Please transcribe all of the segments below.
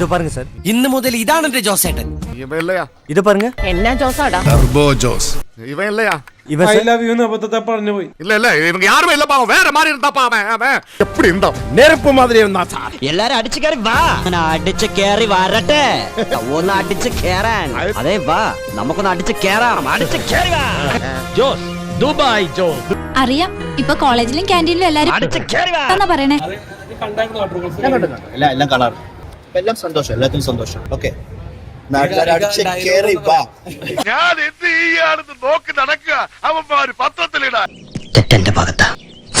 ഇത് பாருங்க சார் ഇന്ന് മുതൽ ഇതാണ് എന്റെ ജോസേട്ടൻ ഇവൻ ഇല്ലയാ ഇത് பாருங்க എന്നാ ജോസാടാ ടർബോ ജോസ് ഇവൻ ഇല്ലയാ இவன் ഐ சார் ലവ് യു എന്ന് അബദ്ധത്തെ പറഞ്ഞു പോയി இல்ல இல்ல இவங்க யாருமே இல்லப்பா அவன் வேற மாதிரி இருந்தாப்பா அவன் அவன் எப்படி இருந்தான் നെരുപ്പ് മാതിരി എന്നാ സാർ എല്ലാരും അടിച്ചു കയറി വാ അങ്ങനെ അടിച്ചു കയറി വരട്ടെ ഒന്ന് അടിച്ചു കേറാൻ അതെ വാ നമുക്കൊന്ന് അടിച്ചു കേറാം അടിച്ചു കയറി വാ ജോസ് ദുബായ് ജോസ് അറിയാം ഇപ്പൊ കോളേജിലും ക്യാൻറ്റീനിലും എല്ലാരും അടിച്ചു കയറി വാ എന്നാ പറയണേ എല്ലാം എല്ലാം കളർ എല്ലാം സന്തോഷം എല്ലാത്തിനും സന്തോഷം. ഓക്കെ. നാട്ടുകാരടിച്ച് കേറി വാ. ഞാൻ എന്ത് ചെയ്യാണെന്ന് നോക്കി നടക്കുക. അവന്മാര് പത്രത്തിലിടാൻ തെറ്റെന്റെ ഭാഗത്താ.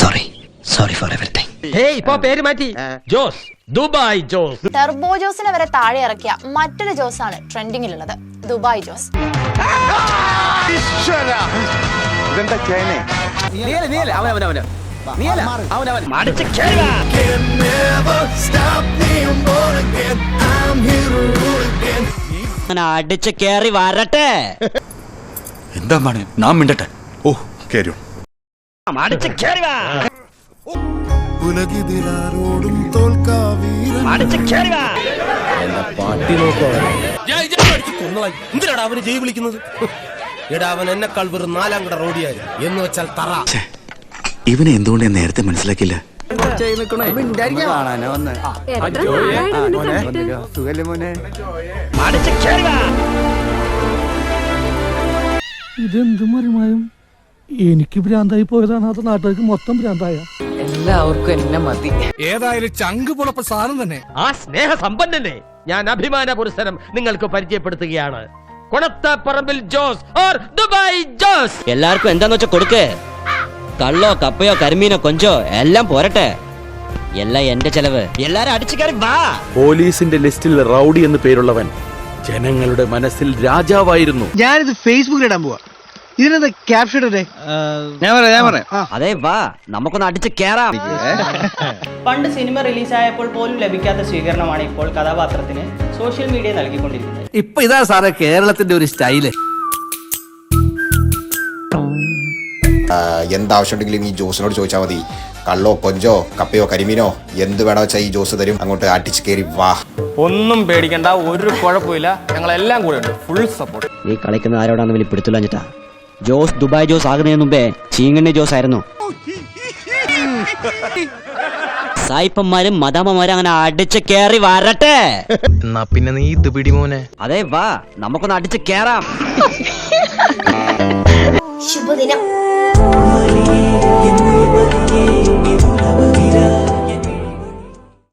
Sorry sorry for everything hey ഇപ്പൊ പേര് മാറ്റി. ജോസ് ദുബായ് ജോസ്. ടെർബോ ജോസിനെ വരെ താഴെ ഇറക്കിയ മറ്റൊരു ജോസ് ആണ് ട്രെൻഡിങ്ങിലുള്ളത്. ദുബായ് ജോസ്. ഇതെന്താ ചേനെ അടിച്ചു കയറി വാ. അങ്ങനെ അടിച്ചു കേറി വരട്ടെ. എന്താ മോനെ നാം മിണ്ടട്ടെ. ഓ കേരൂ അടിച്ച് കേറി വാ. ഉലകിതിലാരോടും അടിച്ചു കയറി വാ. എന്തിനാടാ അവന് ജയ് വിളിക്കുന്നത്? എടാ അവൻ എന്നെക്കാൾ വെറും നാലാം കട റോഡിയായി. എന്ന് വെച്ചാൽ തറ. ഇവനെ എന്തുകൊണ്ട് ഇതെന്ത് മറിമായും? എനിക്ക് ഭ്രാന്തായി പോയതാണ് അത്. നാട്ടുകാർക്ക് മൊത്തം ഭ്രാന്തായ. എല്ലാവർക്കും എന്നെ മതി. ഏതായാലും ചങ്ക് പുളപ്പ സാധനം തന്നെ. ആ സ്നേഹ സമ്പന്നനെ ഞാൻ അഭിമാന പുരസ്സരം നിങ്ങൾക്ക് പരിചയപ്പെടുത്തുകയാണ്. കൊണത്തപ്പറമ്പിൽ ജോസ് ഓർ ദുബായ് ജോസ്. എല്ലാവർക്കും എന്താന്ന് വെച്ചാ കൊടുക്ക്. കള്ളോ കപ്പയോ കരിമീനോ കൊഞ്ചോ എല്ലാം പോരട്ടെ. എല്ലാം എന്റെ ചെലവ്. എല്ലാരും അടിച്ചു കയറി വാ. പോലീസിന്റെ ലിസ്റ്റിൽ റൗഡി എന്ന് പേരുള്ളവൻ ജനങ്ങളുടെ മനസ്സിൽ രാജാവായിരുന്നു. ഞാനിത് ഫേസ്ബുക്കിൽ ഇടാൻ പോവാ. ഇതിനെന്താ ക്യാപ്ഷൻ ഇടേ ഞാൻ പറയാം ഞാൻ പറയാം. അതെ വാ. നമുക്കൊന്ന് അടിച്ച് കേറാം. പണ്ട് സിനിമ റിലീസായപ്പോൾ പോലും ലഭിക്കാത്ത സ്വീകരണമാണ് ഇപ്പോൾ കഥാപാത്രത്തിന് സോഷ്യൽ മീഡിയ നൽകിക്കൊണ്ടിരിക്കുന്നത്. ഇപ്പൊ ഇതാ സാറേ കേരളത്തിന്റെ ഒരു സ്റ്റൈൽ. എന്താവശ്യമുണ്ടെങ്കിലും ഈ ജോസിനോട് ചോദിച്ചാൽ മതി. കള്ളോ കൊഞ്ചോ കപ്പയോ കരിമീനോ എന്ത് വേണോ വെച്ചാൽ ഈ ജോസ് തരും. അങ്ങോട്ട് അടിച്ച് കയറി വാ. ഒന്നും പേടിക്കണ്ട ഒരു കുഴപ്പമില്ല. ഞങ്ങളെല്ലാം കൂടെ ഉണ്ട്. ഫുൾ സപ്പോർട്ട് ഈ കളിക്കുന്ന ആരോടാണ് വലിയ പിടുത്തില്ലാഞ്ഞിട്ടാ ജോസ് ദുബായ് ജോസ് ആകുന്നതിന് മുമ്പേ ചീങ്കണ്ണി ജോസ് ആയിരുന്നു. സായിപ്പന്മാരും മദാമ്മമാരും അങ്ങനെ അടിച്ച് കേറി വരട്ടെ. എന്നാ പിന്നെ നീ ഇത് പിടി മോനെ. അതെ വാ. നമുക്കൊന്ന് അടിച്ച് കേറാം. ശുഭദിനം. you know